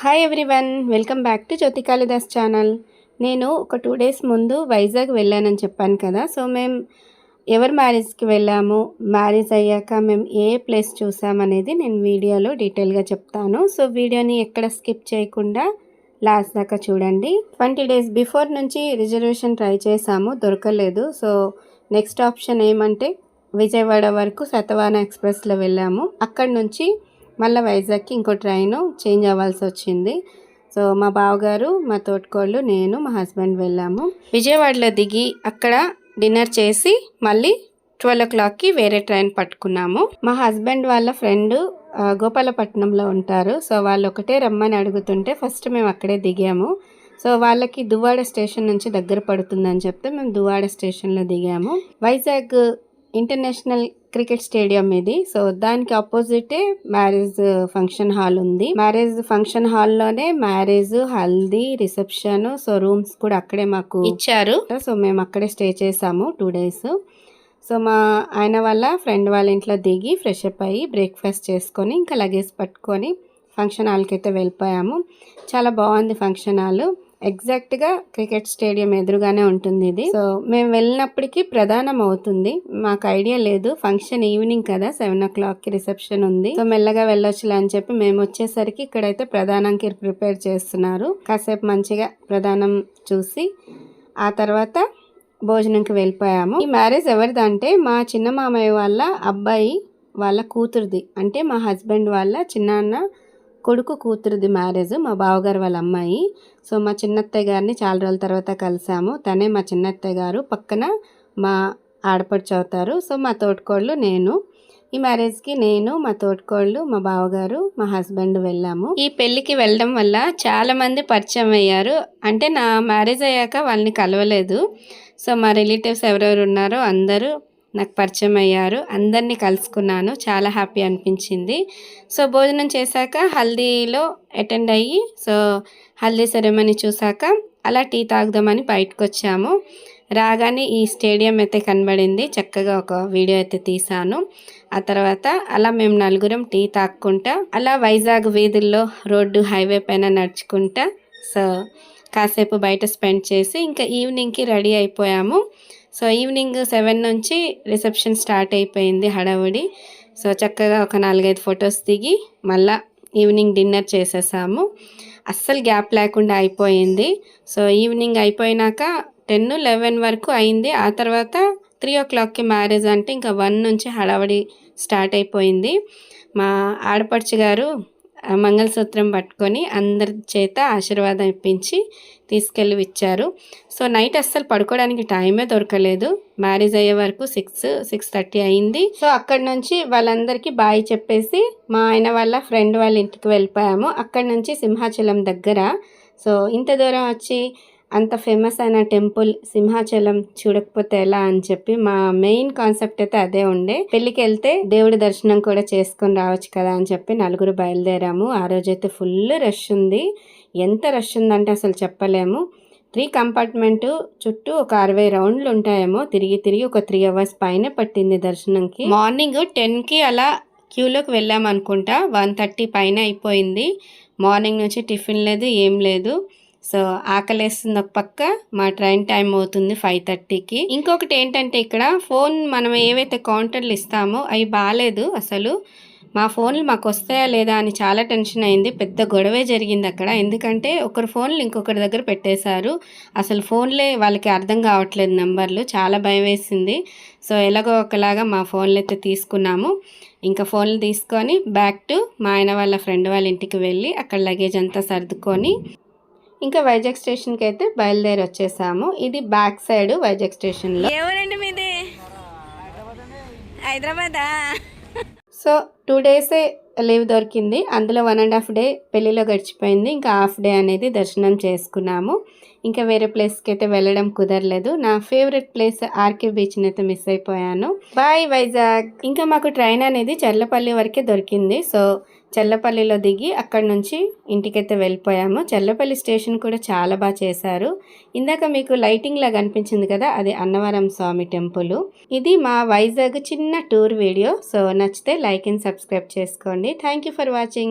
Hi everyone welcome back to Jyothi Kalidas channel నేను ఒక two days ముందు వైజాగ్ వెళ్ళానని చెప్పాను కదా సో మేము ఎవరి మ్యారేజ్కి వెళ్ళాము మ్యారేజ్ అయ్యాక మేము ఏ ప్లేస్ చూసామనేది నేను వీడియోలో డీటెయిల్గా చెప్తాను. సో వీడియోని ఎక్కడ స్కిప్ చేయకుండా లాస్ట్ దాకా చూడండి. ట్వంటీ డేస్ బిఫోర్ నుంచి రిజర్వేషన్ ట్రై చేసాము దొరకలేదు. సో నెక్స్ట్ ఆప్షన్ ఏమంటే విజయవాడ వరకు శతవాన ఎక్స్ప్రెస్లో వెళ్ళాము. అక్కడి నుంచి మళ్ళీ వైజాగ్కి ఇంకో ట్రైన్ చేంజ్ అవ్వాల్సి వచ్చింది. సో మా బావగారు మా తోటికోళ్ళు నేను మా హస్బెండ్ వెళ్ళాము. విజయవాడలో దిగి అక్కడ డిన్నర్ చేసి మళ్ళీ ట్వెల్వ్ ఓ క్లాక్కి వేరే ట్రైన్ పట్టుకున్నాము. మా హస్బెండ్ వాళ్ళ ఫ్రెండ్ గోపాలపట్నంలో ఉంటారు. సో వాళ్ళు ఒకటే రమ్మని అడుగుతుంటే ఫస్ట్ మేము అక్కడే దిగాము. సో వాళ్ళకి దువ్వాడ స్టేషన్ నుంచి దగ్గర పడుతుందని చెప్తే మేము దువ్వాడ స్టేషన్లో దిగాము. వైజాగ్ ఇంటర్నేషనల్ క్రికెట్ స్టేడియం ఇది. సో దానికి ఆపోజిటే మ్యారేజ్ ఫంక్షన్ హాల్ ఉంది. మ్యారేజ్ ఫంక్షన్ హాల్లోనే marriage haldi reception so rooms కూడా అక్కడే మాకు ఇచ్చారు. సో మేము అక్కడే స్టే చేసాము టూ డేస్. సో మా ఆయన వాళ్ళ ఫ్రెండ్ వాళ్ళ ఇంట్లో దిగి ఫ్రెష్ అప్ అయ్యి బ్రేక్ఫాస్ట్ చేసుకొని ఇంకా లగేజ్ పట్టుకొని ఫంక్షన్ హాల్కి అయితే వెళ్ళిపోయాము. చాలా బాగుంది ఫంక్షన్ హాల్. ఎగ్జాక్ట్గా క్రికెట్ స్టేడియం ఎదురుగానే ఉంటుంది ఇది. సో మేము వెళ్ళినప్పటికీ ప్రధానం అవుతుంది మాకు ఐడియా లేదు. ఫంక్షన్ ఈవినింగ్ కదా సెవెన్ ఓ క్లాక్కి రిసెప్షన్ ఉంది. సో మెల్లగా వెళ్ళొచ్చులే అని చెప్పి మేము వచ్చేసరికి ఇక్కడైతే ప్రధానంకి ప్రిపేర్ చేస్తున్నారు. కాసేపు మంచిగా ప్రధానం చూసి ఆ తర్వాత భోజనంకి వెళ్ళిపోయాము. ఈ మ్యారేజ్ ఎవరిదంటే మా చిన్న మామయ్య వాళ్ళ అబ్బాయి వాళ్ళ కూతురుది. అంటే మా హస్బెండ్ వాళ్ళ చిన్నాన్న కొడుకు కూతురుది మ్యారేజ్ మా బావగారు వాళ్ళ అమ్మాయి. సో మా చిన్నత్తయ్య గారిని చాలా రోజుల తర్వాత కలిసాము. తనే మా చిన్నత్తయ్య గారు పక్కన మా ఆడపడుచు అవుతారు సో మా తోటికోళ్ళు నేను. ఈ మ్యారేజ్కి నేను మా తోటికోళ్ళు మా బావగారు మా హస్బెండ్ వెళ్ళాము. ఈ పెళ్ళికి వెళ్ళడం వల్ల చాలామంది పరిచయం అయ్యారు. అంటే నా మ్యారేజ్ అయ్యాక వాళ్ళని కలవలేదు. సో మా రిలేటివ్స్ ఎవరెవరు ఉన్నారో అందరూ నాకు పరిచయం అయ్యారు. అందరినీ కలుసుకున్నాను. చాలా హ్యాపీ అనిపించింది. సో భోజనం చేశాక హల్దీలో అటెండ్ అయ్యి సో హల్దీ సెరమనీ చూసాక అలా టీ తాగుదామని బయటకు వచ్చాము రాగానే ఈ స్టేడియం అయితే కనబడింది. చక్కగా ఒక వీడియో అయితే తీసాను ఆ తర్వాత అలా మేము నలుగురం టీ తాక్కుంటా అలా వైజాగ్ వీధుల్లో రోడ్డు హైవే పైన నడుచుకుంటా సో కాసేపు బయట స్పెండ్ చేసి ఇంకా ఈవినింగ్కి రెడీ అయిపోయాము. సో ఈవినింగ్ సెవెన్ నుంచి రిసెప్షన్ స్టార్ట్ అయిపోయింది హడావుడి. సో చక్కగా ఒక నాలుగైదు ఫొటోస్ దిగి మళ్ళా ఈవినింగ్ డిన్నర్ చేసేసాము. అస్సలు గ్యాప్ లేకుండా అయిపోయింది. సో ఈవినింగ్ అయిపోయినాక టెన్ లెవెన్ వరకు అయింది. ఆ తర్వాత త్రీ ఓ క్లాక్కి మ్యారేజ్ అంటే ఇంకా వన్ నుంచి హడావడి స్టార్ట్ అయిపోయింది. మా ఆడపడుచు గారు మంగళసూత్రం పట్టుకొని అందరి చేత ఆశీర్వాదం ఇప్పించి తీసుకెళ్ళి ఇచ్చారు సో నైట్ అస్సలు పడుకోవడానికి టైమే దొరకలేదు. మ్యారేజ్ అయ్యే వరకు సిక్స్ సిక్స్ థర్టీ అయింది. సో అక్కడ నుంచి వాళ్ళందరికీ బాయ్ చెప్పేసి మా ఆయన వాళ్ళ ఫ్రెండ్ వాళ్ళ ఇంటికి వెళ్ళిపోయాము. అక్కడ నుంచి సింహాచలం దగ్గర. సో ఇంత దూరం వచ్చి అంత ఫేమస్ అయిన టెంపుల్ సింహాచలం చూడకపోతే ఎలా అని చెప్పి మా మెయిన్ కాన్సెప్ట్ అయితే అదే ఉండే. పెళ్ళికి వెళ్తే దేవుడి దర్శనం కూడా చేసుకొని రావచ్చు కదా అని చెప్పి నలుగురు బయలుదేరాము. ఆ రోజైతే ఫుల్ రష్ ఉంది. ఎంత రష్ ఉందంటే అసలు చెప్పలేము. త్రీ కంపార్ట్మెంట్ చుట్టూ ఒక అరవై రౌండ్లు ఉంటాయేమో. తిరిగి తిరిగి ఒక త్రీ అవర్స్ పైన పట్టింది దర్శనంకి. మార్నింగ్ టెన్కి అలా క్యూలోకి వెళ్ళాం అనుకుంటా వన్ థర్టీ పైన అయిపోయింది. మార్నింగ్ నుంచి టిఫిన్ లేదు ఏం లేదు. సో ఆకలేస్తుంది ఒక పక్క మా ట్రైన్ టైం అవుతుంది ఫైవ్ థర్టీకి. ఇంకొకటి ఏంటంటే ఇక్కడ ఫోన్ మనం ఏవైతే కౌంటర్లు ఇస్తామో అవి బాగాలేదు అసలు. మా ఫోన్లు మాకు వస్తాయా లేదా అని చాలా టెన్షన్ అయింది. పెద్ద గొడవే జరిగింది అక్కడ. ఎందుకంటే ఒకరి ఫోన్లు ఇంకొకరి దగ్గర పెట్టేశారు. అసలు ఫోన్లే వాళ్ళకి అర్థం కావట్లేదు నెంబర్లు. చాలా భయం వేసింది. సో ఎలాగో ఒకలాగా మా ఫోన్లు అయితే తీసుకున్నాము. ఇంకా ఫోన్లు తీసుకొని బ్యాక్ టు మా ఆయన వాళ్ళ ఫ్రెండ్ వాళ్ళ ఇంటికి వెళ్ళి అక్కడ లగేజ్ అంతా సర్దుకొని ఇంకా వైజాగ్ స్టేషన్కి అయితే బయలుదేరి వచ్చేసాము. ఇది బ్యాక్ సైడ్ వైజాగ్ స్టేషన్లో. ఎవరండి మీది? హైదరాబాదా? సో టూ డేసే లీవ్ దొరికింది. అందులో వన్ అండ్ హాఫ్ డే పెళ్ళిలో గడిచిపోయింది. ఇంకా హాఫ్ డే అనేది దర్శనం చేసుకున్నాము. ఇంకా వేరే ప్లేస్కి అయితే వెళ్ళడం కుదరలేదు. నా ఫేవరెట్ ప్లేస్ ఆర్కే బీచ్ని అయితే మిస్ అయిపోయాను. బాయ్ వైజాగ్. ఇంకా మాకు ట్రైన్ అనేది చర్లపల్లి వరకే దొరికింది. సో చల్లపల్లిలో దిగి అక్కడి నుంచి ఇంటికైతే వెళ్ళిపోయాము. చల్లపల్లి స్టేషన్ కూడా చాలా బాగా చేశారు. ఇందాక మీకు లైటింగ్ లాగా అనిపించింది కదా అది అన్నవరం స్వామి టెంపుల్. ఇది మా వైజాగ్ చిన్న టూర్ వీడియో. సో నచ్చితే లైక్ అండ్ సబ్స్క్రైబ్ చేసుకోండి. Thank for watching.